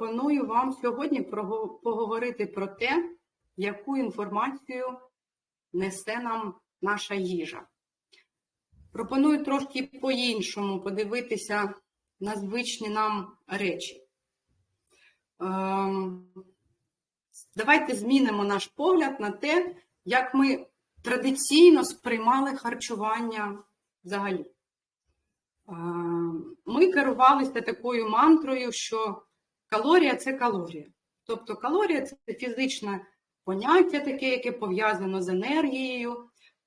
пропоную вам сьогодні поговорити про те, яку інформацію несе нам наша їжа. Пропоную трошки по-іншому подивитися на звичні нам речі. Ем, Давайте змінимо наш погляд на те, як ми традиційно сприймали харчування взагалі. Е, Ми керувалися такою мантрою, що калорія це калорія. Тобто калорія це фізичне поняття, таке, яке пов'язано з енергією.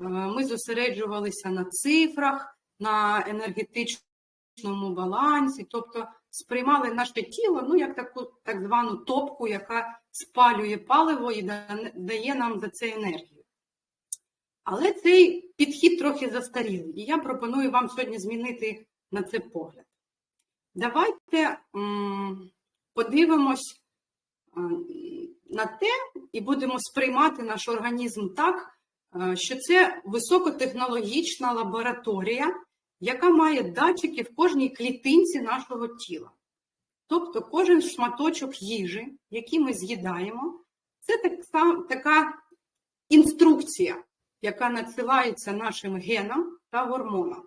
Е, Ми зосереджувалися на цифрах, на енергетичному балансі, тобто сприймали наше тіло ну, як таку так звану топку, яка спалює паливо і дає нам за це енергію. Але цей підхід трохи застарілий, і я пропоную вам сьогодні змінити на це погляд. Давайте подивимось на те і будемо сприймати наш організм так, що це високотехнологічна лабораторія, яка має датчики в кожній клітинці нашого тіла. Тобто кожен шматочок їжі, який ми з'їдаємо, це так така інструкція, яка надсилається нашим генам та гормонам.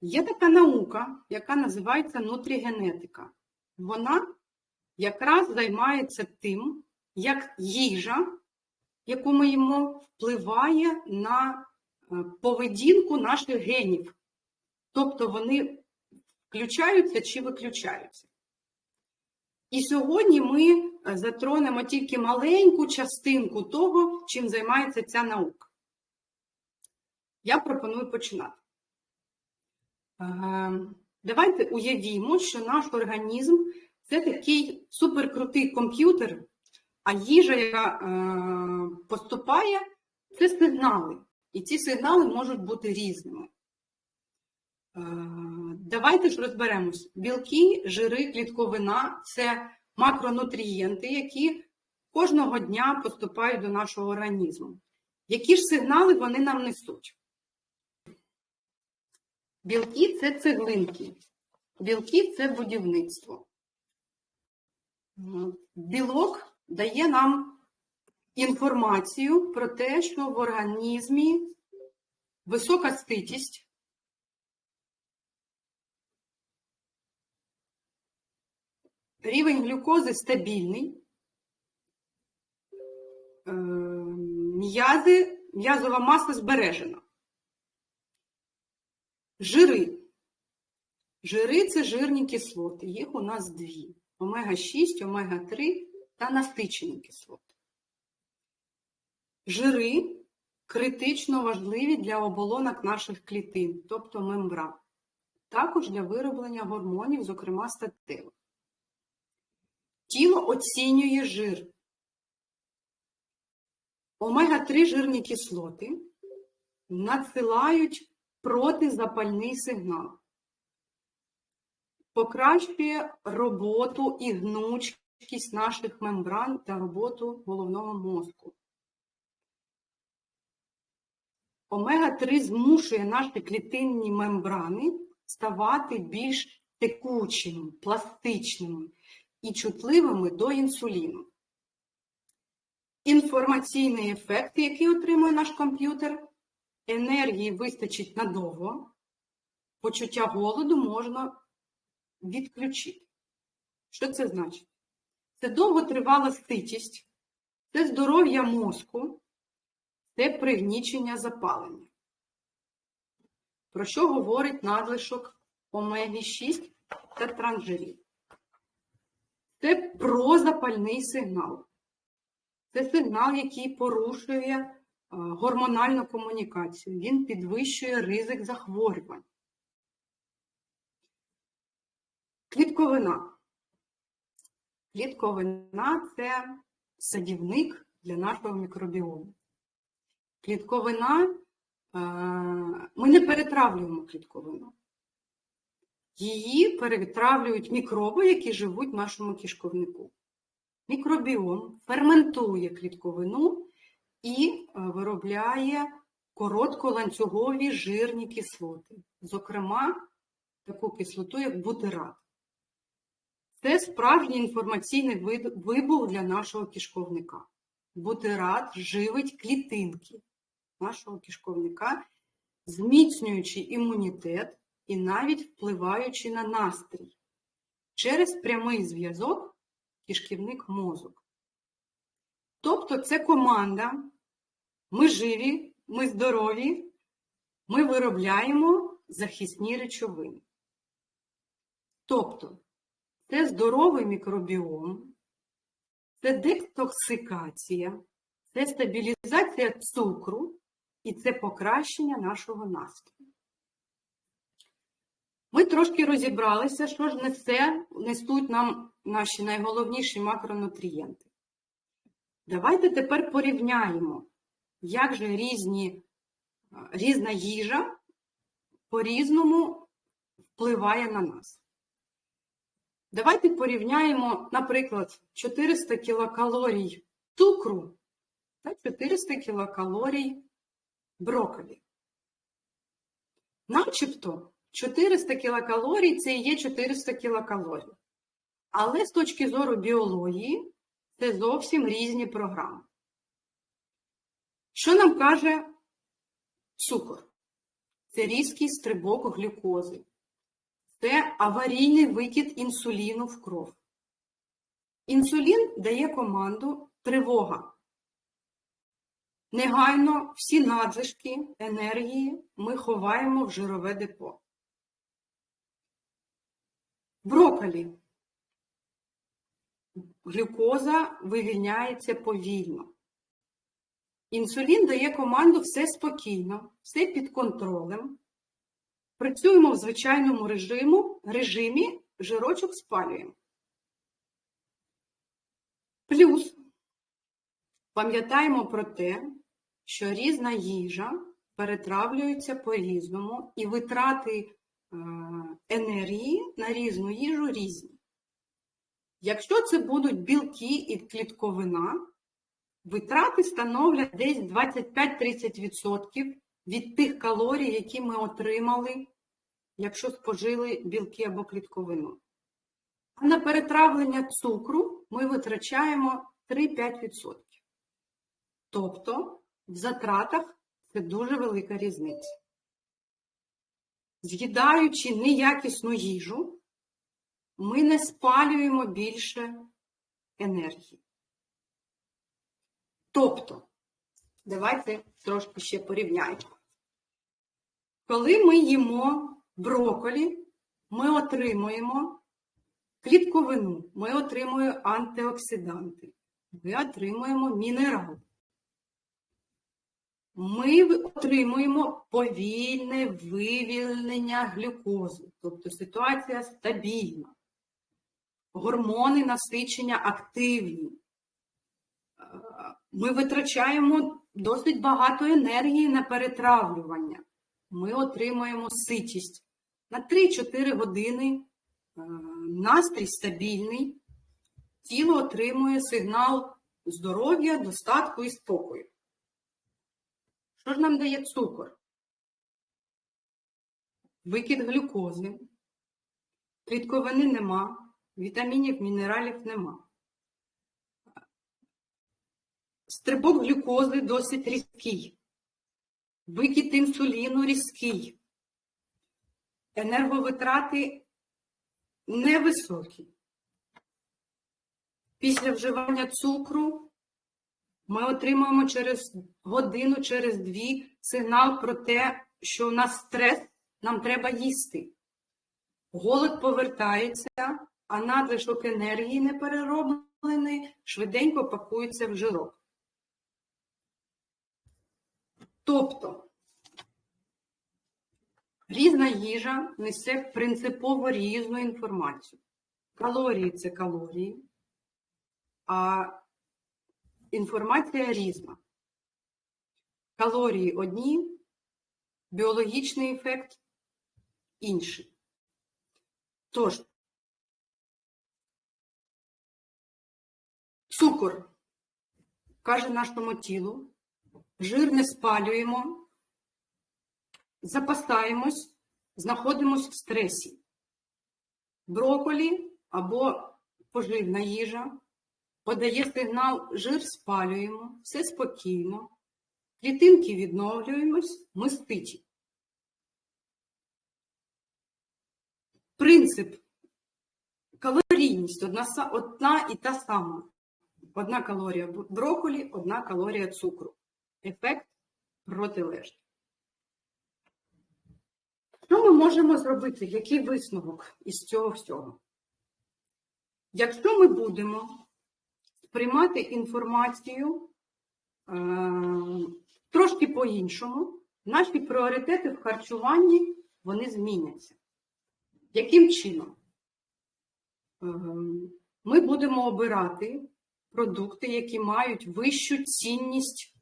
Є така наука, яка називається нутрігенетика. Вона якраз займається тим, як їжа, яку ми їмо, впливає на е, поведінку наших генів. Тобто вони включаються чи виключаються. І сьогодні ми е, затронемо тільки маленьку частинку того, чим займається ця наука. Я пропоную починати. Давайте уявімо, що наш організм це такий суперкрутий комп'ютер, а їжа, яка е, поступає, це сигнали. І ці сигнали можуть бути різними. Е, Давайте ж розберемось. Білки, жири, клітковина це макронутрієнти, які кожного дня поступають до нашого організму. Які ж сигнали вони нам несуть? Білки це цеглинки. Білки це будівництво. Білок дає нам інформацію про те, що в організмі висока ститість, рівень глюкози стабільний, е, м'язи, м'язова маса збережена. Жири. Жири це жирні кислоти. Їх у нас дві: омега-6, омега-3 та насичені кислоти. Жири критично важливі для оболонок наших клітин, тобто мембран, також для вироблення гормонів, зокрема статевих. Тіло оцінює жир. Омега-3 жирні кислоти надсилають протизапальний сигнал, покращує роботу і гнучкість наших мембран та роботу головного мозку. Омега-3 змушує наші клітинні мембрани ставати більш текучими, пластичними і чутливими до інсуліну. Інформаційний ефект, який отримує наш комп'ютер, енергії вистачить надовго, почуття голоду можна відключити. Що це значить? Це довготривала ститість, це здоров'я мозку, це пригнічення запалення. Про що говорить надлишок омеги-6 та транжирів? Це прозапальний сигнал. Це сигнал, який порушує гормональну комунікацію. Він підвищує ризик захворювань. Клітковина. Клітковина це садівник для нашого мікробіому. Клітковина, е, ми не перетравлюємо клітковину. Її перетравлюють мікроби, які живуть в нашому кишковнику. Мікробіом ферментує клітковину і е, виробляє коротколанцюгові жирні кислоти, зокрема, таку кислоту, як бутират. Це справжній інформаційний вибух для нашого кишковника. Бутират живить клітинки нашого кишковника, зміцнюючи імунітет і навіть впливаючи на настрій через прямий зв'язок кишківник-мозок. Тобто це команда, ми живі, ми здорові, ми виробляємо захисні речовини. Тобто це здоровий мікробіом, це детоксикація, це стабілізація цукру і це покращення нашого настрою. Ми трошки розібралися, що ж несе, несуть нам наші найголовніші макронутрієнти. Давайте тепер порівняємо, як же різні, е, різна їжа по-різному впливає на нас. Давайте порівняємо, наприклад, 400 кілокалорій цукру та 400 кілокалорій брокколі. Начебто 400 кілокалорій це і є 400 кілокалорій. Але з точки зору біології це зовсім різні програми. Що нам каже цукор? Це різкий стрибок глюкози. Це аварійний викид інсуліну в кров. Інсулін дає команду тривога. Негайно всі надлишки енергії ми ховаємо в жирове депо. Брокколі. Глюкоза вивільняється повільно. Інсулін дає команду все спокійно, все під контролем. Працюємо в звичайному режиму, режимі, жирочок спалюємо. Плюс пам'ятаємо про те, що різна їжа перетравлюється по-різному і витрати е, енергії на різну їжу різні. Якщо це будуть білки і клітковина, витрати становлять десь 25-30% від тих калорій, які ми отримали, якщо спожили білки або клітковину. А на перетравлення цукру ми витрачаємо 3-5%. Тобто в затратах це дуже велика різниця. З'їдаючи неякісну їжу, ми не спалюємо більше енергії. Тобто, давайте трошки ще порівняємо. Коли ми їмо брокколі, ми отримуємо клітковину, ми отримуємо антиоксиданти, ми отримуємо мінерал. Ми отримуємо повільне вивільнення глюкози, тобто ситуація стабільна. Гормони насичення активні. Е, Ми витрачаємо досить багато енергії на перетравлювання. Ми отримуємо ситість на 3-4 години. е, Настрій стабільний, тіло отримує сигнал здоров'я, достатку і спокою. Що ж нам дає цукор? Викид глюкози, клітковини нема, вітамінів, мінералів нема. Стрибок глюкози досить різкий. Викид інсуліну різкий. Енерговитрати невисокі. Після вживання цукру ми отримуємо через годину, через дві сигнал про те, що у нас стрес, нам треба їсти. Голод повертається, а надлишок енергії не перероблений, швиденько пакується в жирок. Тобто різна їжа несе принципово різну інформацію. Калорії це калорії, а інформація різна. Калорії одні, біологічний ефект інший. Тож, цукор. Каже нашому тілу, жир не спалюємо, запасаємось, знаходимось в стресі. Броколі або поживна їжа, подає сигнал жир спалюємо, все спокійно, клітинки відновлюємось, ми ститі. Принцип. Калорійність одна, одна і та сама. Одна калорія брокколі, одна калорія цукру. Ефект протилежний. Що ми можемо зробити? Який висновок із цього всього? Якщо ми будемо сприймати інформацію е, трошки по-іншому, наші пріоритети в харчуванні вони зміняться. Яким чином? Е, Ми будемо обирати продукти, які мають вищу цінність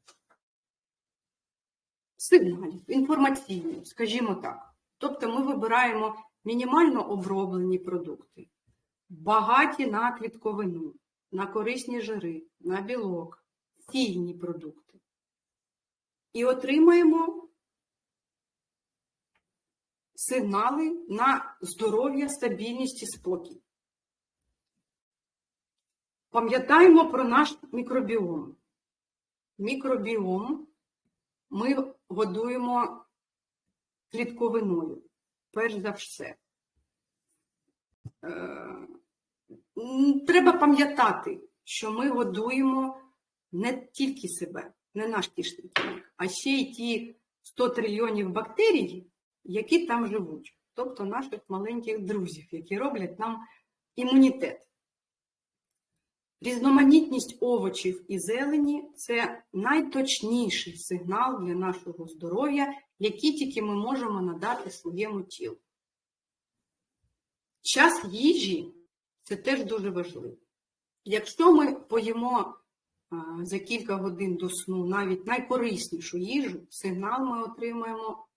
сигналів, інформаційну, скажімо так. Тобто ми вибираємо мінімально оброблені продукти, багаті на клітковину, на корисні жири, на білок, цільні продукти. І отримаємо сигнали на здоров'я, стабільність і спокій. Пам'ятаємо про наш мікробіом. Мікробіом ми годуємо клітковиною, перш за все. Е, Треба пам'ятати, що ми годуємо не тільки себе, не наш кишківник, а ще й ті 100 трильйонів бактерій, які там живуть, тобто наших маленьких друзів, які роблять нам імунітет. Різноманітність овочів і зелені це найточніший сигнал для нашого здоров'я, який тільки ми можемо надати своєму тілу. Час їжі це теж дуже важливо. Якщо ми поїмо за кілька годин до сну навіть найкориснішу їжу, сигнал ми отримаємо,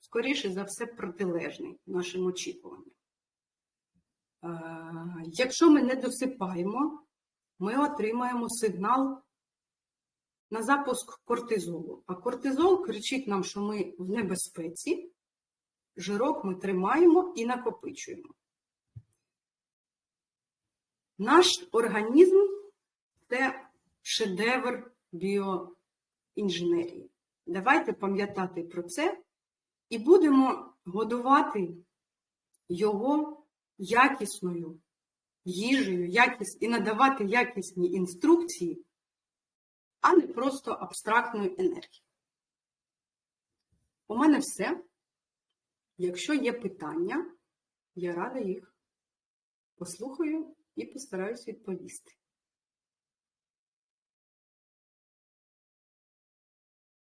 скоріше за все, протилежний нашим очікуванням. Якщо ми не досипаємо, ми отримаємо сигнал на запуск кортизолу. А кортизол кричить нам, що ми в небезпеці, жирок ми тримаємо і накопичуємо. Наш організм це шедевр біоінженерії. Давайте пам'ятати про це і будемо годувати його якісною їжею, якість і надавати якісні інструкції, а не просто абстрактною енергією. У мене все. Якщо є питання, я рада їх послухаю і постараюсь відповісти.